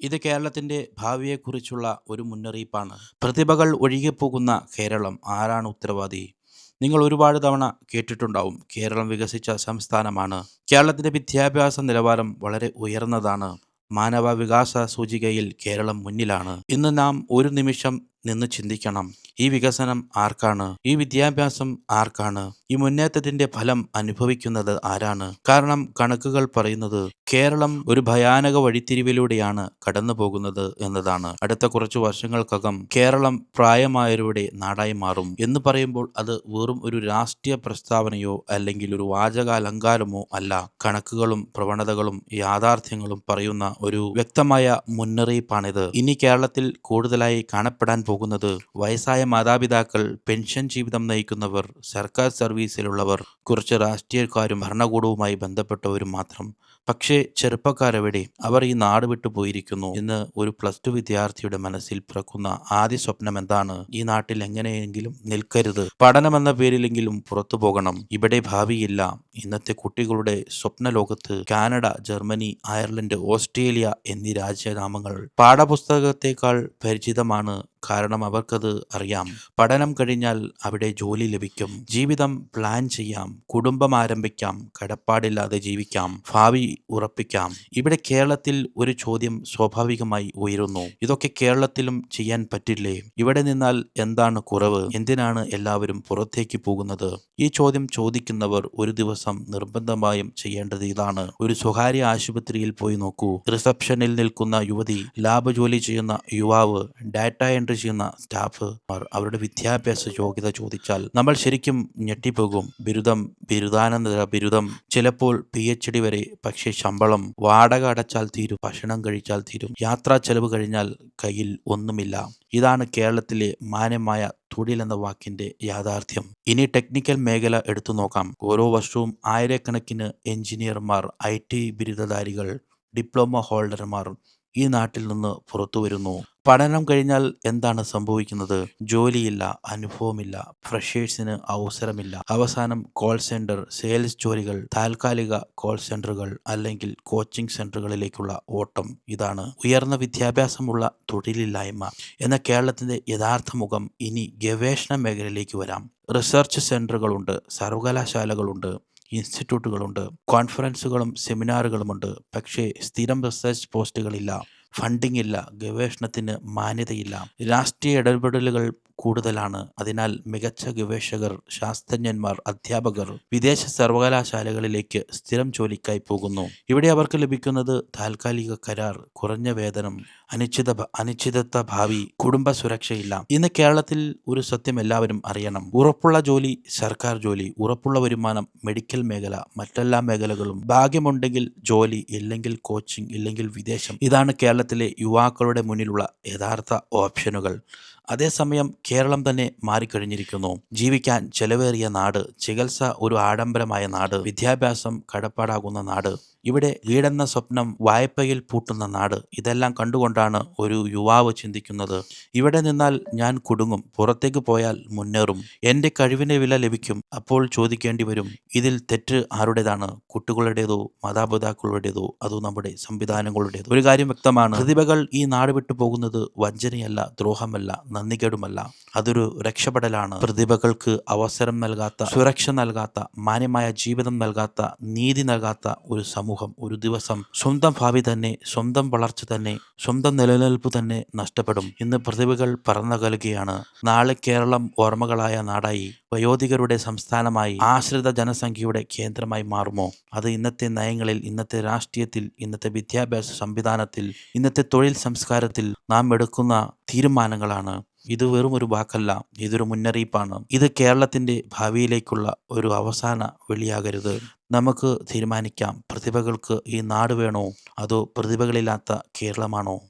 ഇത് കേരളത്തിന്റെ ഭാവിയെക്കുറിച്ചുള്ള ഒരു മുന്നറിയിപ്പാണ്. പ്രതിഭകൾ ഒഴുകിപ്പോകുന്ന കേരളം ആരാണ് ഉത്തരവാദി? നിങ്ങൾ ഒരുപാട് തവണ കേട്ടിട്ടുണ്ടാവും കേരളം വികസിച്ച സംസ്ഥാനമാണ്. കേരളത്തിന്റെ വിദ്യാഭ്യാസ നിലവാരം വളരെ ഉയർന്നതാണ്. മാനവ വികാസ സൂചികയിൽ കേരളം മുന്നിലാണ്. ഇന്ന് നാം ഒരു നിമിഷം നിന്ന് ചിന്തിക്കണം. ഈ വികസനം ആർക്കാണ്? ഈ വിദ്യാഭ്യാസം ആർക്കാണ്? ഈ മുന്നേറ്റത്തിന്റെ ഫലം അനുഭവിക്കുന്നത് ആരാണ്? കാരണം കണക്കുകൾ പറയുന്നത് കേരളം ഒരു ഭയാനക വഴിത്തിരിവിലൂടെയാണ് കടന്നു പോകുന്നത് എന്നതാണ്. അടുത്ത കുറച്ചു വർഷങ്ങൾക്കകം കേരളം പ്രായമായവരുടെ നാടായി മാറും. എന്ന് പറയുമ്പോൾ അത് വെറും ഒരു രാഷ്ട്രീയ പ്രസ്താവനയോ അല്ലെങ്കിൽ ഒരു വാചക അലങ്കാരമോ അല്ല. കണക്കുകളും പ്രവണതകളും യാഥാർത്ഥ്യങ്ങളും പറയുന്ന ഒരു വ്യക്തമായ മുന്നറിയിപ്പാണിത്. ഇനി കേരളത്തിൽ കൂടുതലായി കാണപ്പെടാൻ പോകുന്നത് വയസ്സായ മാതാപിതാക്കൾ പെൻഷൻ ജീവിതം നയിക്കുന്നവർ സർക്കാർ സർവീസിലുള്ളവർ കുറച്ച് രാഷ്ട്രീയക്കാരും ഭരണകൂടവുമായി ബന്ധപ്പെട്ടവരും മാത്രം. പക്ഷേ ചെറുപ്പക്കാരെവിടെ അവർ ഈ നാട് വിട്ടു പോയിരിക്കുന്നു എന്ന് ഒരു പ്ലസ് ടു വിദ്യാർത്ഥിയുടെ മനസ്സിൽ പിറക്കുന്ന ആദ്യ സ്വപ്നം എന്താണ്? ഈ നാട്ടിൽ എങ്ങനെയെങ്കിലും നിൽക്കരുത്. പഠനമെന്ന പേരിലെങ്കിലും പുറത്തു പോകണം. ഇവിടെ ഭാവിയില്ല. ഇന്നത്തെ കുട്ടികളുടെ സ്വപ്ന ലോകത്ത് കാനഡ ജർമ്മനി അയർലൻഡ് ഓസ്ട്രേലിയ എന്നീ രാജ്യനാമങ്ങൾ പാഠപുസ്തകത്തെക്കാൾ പരിചിതമാണ് കാരണം അവർക്കത് അറിയാം. പഠനം കഴിഞ്ഞാൽ അവിടെ ജോലി ലഭിക്കും. ജീവിതം പ്ലാൻ ചെയ്യാം. കുടുംബം ആരംഭിക്കാം. കടപ്പാടില്ലാതെ ജീവിക്കാം. ഭാവി ഉറപ്പിക്കാം. ഇവിടെ കേരളത്തിൽ ഒരു ചോദ്യം സ്വാഭാവികമായി ഉയരുന്നു. ഇതൊക്കെ കേരളത്തിലും ചെയ്യാൻ പറ്റില്ലേ? ഇവിടെ നിന്നാൽ എന്താണ് കുറവ്? എന്തിനാണ് എല്ലാവരും പുറത്തേക്ക് പോകുന്നത്? ഈ ചോദ്യം ചോദിക്കുന്നവർ ഒരു ദിവസം നിർബന്ധമായും ചെയ്യേണ്ടത് ഇതാണ്. ഒരു സ്വകാര്യ ആശുപത്രിയിൽ പോയി നോക്കൂ. റിസപ്ഷനിൽ നിൽക്കുന്ന യുവതി ലാബ് ജോലി ചെയ്യുന്ന യുവാവ് ഡാറ്റ എൻട്രി ചെയ്യുന്ന സ്റ്റാഫ് അവരുടെ വിദ്യാഭ്യാസ യോഗ്യത ചോദിച്ചാൽ നമ്മൾ ശരിക്കും ഞെട്ടിപ്പോകും. ബിരുദം ബിരുദാനന്തര ബിരുദം ചിലപ്പോൾ പി എച്ച് ഡി വരെ. പക്ഷേ ശമ്പളം വാടക അടച്ചാൽ തീരും ഭക്ഷണം കഴിച്ചാൽ തീരും യാത്രാ ചെലവ് കഴിഞ്ഞാൽ കയ്യിൽ ഒന്നുമില്ല. ഇതാണ് കേരളത്തിലെ മാന്യമായ തൊഴിൽ എന്ന വാക്കിന്റെ യാഥാർത്ഥ്യം. ഇനി ടെക്നിക്കൽ മേഖല എടുത്തു നോക്കാം. ഓരോ വർഷവും ആയിരക്കണക്കിന് എഞ്ചിനീയർമാർ ഐ ടി ബിരുദധാരികൾ ഡിപ്ലോമ ഹോൾഡർമാർ ഈ നാട്ടിൽ നിന്ന് പുറത്തു വരുന്നു. പഠനം കഴിഞ്ഞാൽ എന്താണ് സംഭവിക്കുന്നത്? ജോലിയില്ല അനുഭവമില്ല ഫ്രഷേഴ്സിന് അവസരമില്ല. അവസാനം കോൾ സെന്റർ സെയിൽസ് ജോലികൾ താൽക്കാലിക കോൾ സെന്ററുകൾ അല്ലെങ്കിൽ കോച്ചിംഗ് സെന്ററുകളിലേക്കുള്ള ഓട്ടം ഇതാണ്. ഉയർന്ന വിദ്യാഭ്യാസമുള്ള തൊഴിലില്ലായ്മ എന്ന കേരളത്തിന്റെ യഥാർത്ഥ മുഖം ഇനി ഗവേഷണ മേഖലയിലേക്ക് വരാം. റിസർച്ച് സെന്ററുകളുണ്ട് സർവകലാശാലകളുണ്ട് ഇൻസ്റ്റിറ്റ്യൂട്ടുകളുണ്ട് കോൺഫറൻസുകളും സെമിനാറുകളുമുണ്ട് പക്ഷേ സ്ഥിരം റിസർച്ച് പോസ്റ്റുകളില്ല ഫണ്ടിംഗ് ഇല്ല ഗവേഷണത്തിന് മാന്യതയില്ല. രാഷ്ട്രീയ ഇടപെടലുകൾ കൂടുതലാണ്. അതിനാൽ മികച്ച ഗവേഷകർ ശാസ്ത്രജ്ഞന്മാർ അധ്യാപകർ വിദേശ സർവകലാശാലകളിലേക്ക് സ്ഥിരം ജോലിക്കായി പോകുന്നു. ഇവിടെ അവർക്ക് ലഭിക്കുന്നത് താൽക്കാലിക കരാർ കുറഞ്ഞ വേതനം അനിശ്ചിത അനിശ്ചിതത്വ ഭാവി കുടുംബ സുരക്ഷയില്ല. ഇന്ന് കേരളത്തിൽ ഒരു സത്യം എല്ലാവരും അറിയണം. ഉറപ്പുള്ള ജോലി സർക്കാർ ജോലി ഉറപ്പുള്ള വരുമാനം മെഡിക്കൽ മേഖല മറ്റെല്ലാ മേഖലകളും. ഭാഗ്യമുണ്ടെങ്കിൽ ജോലി ഇല്ലെങ്കിൽ കോച്ചിങ് ഇല്ലെങ്കിൽ വിദേശം. ഇതാണ് കേരളത്തിലെ യുവാക്കളുടെ മുന്നിലുള്ള യഥാർത്ഥ ഓപ്ഷനുകൾ. അതേസമയം കേരളം തന്നെ മാറിക്കഴിഞ്ഞിരിക്കുന്നു. ജീവിക്കാൻ ചെലവേറിയ നാട് ചികിത്സ ഒരു ആഡംബരമായ നാട് വിദ്യാഭ്യാസം കടപ്പാടാകുന്ന നാട്. ഇവിടെ വീടെന്ന സ്വപ്നം വായ്പയിൽ പൂട്ടുന്ന നാട്. ഇതെല്ലാം കണ്ടുകൊണ്ടാണ് ഒരു യുവാവ് ചിന്തിക്കുന്നത്. ഇവിടെ നിന്നാൽ ഞാൻ കുടുങ്ങും. പുറത്തേക്ക് പോയാൽ മുന്നേറും. എന്റെ കഴിവിന് വില ലഭിക്കും. അപ്പോൾ ചോദിക്കേണ്ടി വരും. ഇതിൽ തെറ്റ് ആരുടേതാണ്? കുട്ടികളുടേതോ മാതാപിതാക്കളുടേതോ അതോ നമ്മുടെ സംവിധാനങ്ങളുടേതോ? ഒരു കാര്യം വ്യക്തമാണ്. പ്രതിഭകൾ ഈ നാട് വിട്ടു പോകുന്നത് വഞ്ചനയല്ല ദ്രോഹമല്ല നന്ദികേടുമല്ല. അതൊരു രക്ഷപ്പെടലാണ്. പ്രതിഭകൾക്ക് അവസരം നൽകാത്ത സുരക്ഷ നൽകാത്ത മാന്യമായ ജീവിതം നൽകാത്ത നീതി നൽകാത്ത ഒരു സമൂഹം. ഒരു ദിവസം സ്വന്തം ഭാവി തന്നെ സ്വന്തം വളർച്ച തന്നെ സ്വന്തം നിലനിൽപ്പ് തന്നെ നഷ്ടപ്പെടും ഇന്ന് പ്രതിഭകൾ പറന്നകലുകയാണ് നാളെ കേരളം ഓർമ്മകളായ നാടായി വയോധികരുടെ സംസ്ഥാനമായി ആശ്രിത ജനസംഖ്യയുടെ കേന്ദ്രമായി മാറുമോ? അത് ഇന്നത്തെ നയങ്ങളിൽ ഇന്നത്തെ രാഷ്ട്രീയത്തിൽ ഇന്നത്തെ വിദ്യാഭ്യാസ സംവിധാനത്തിൽ ഇന്നത്തെ തൊഴിൽ സംസ്കാരത്തിൽ നാം എടുക്കുന്ന തീരുമാനങ്ങളാണ്. ഇത് വെറും ഒരു വാക്കല്ല ഇതൊരു മുന്നറിയിപ്പാണ്. ഇത് കേരളത്തിന്റെ ഭാവിയിലേക്കുള്ള ഒരു അവസാന വെളിയാകരുത്. നമുക്ക് തീരുമാനിക്കാം. പ്രതിഭകൾക്ക് ഈ നാട് വേണോ? അതോ പ്രതിഭകളില്ലാത്ത കേരളമാണോ?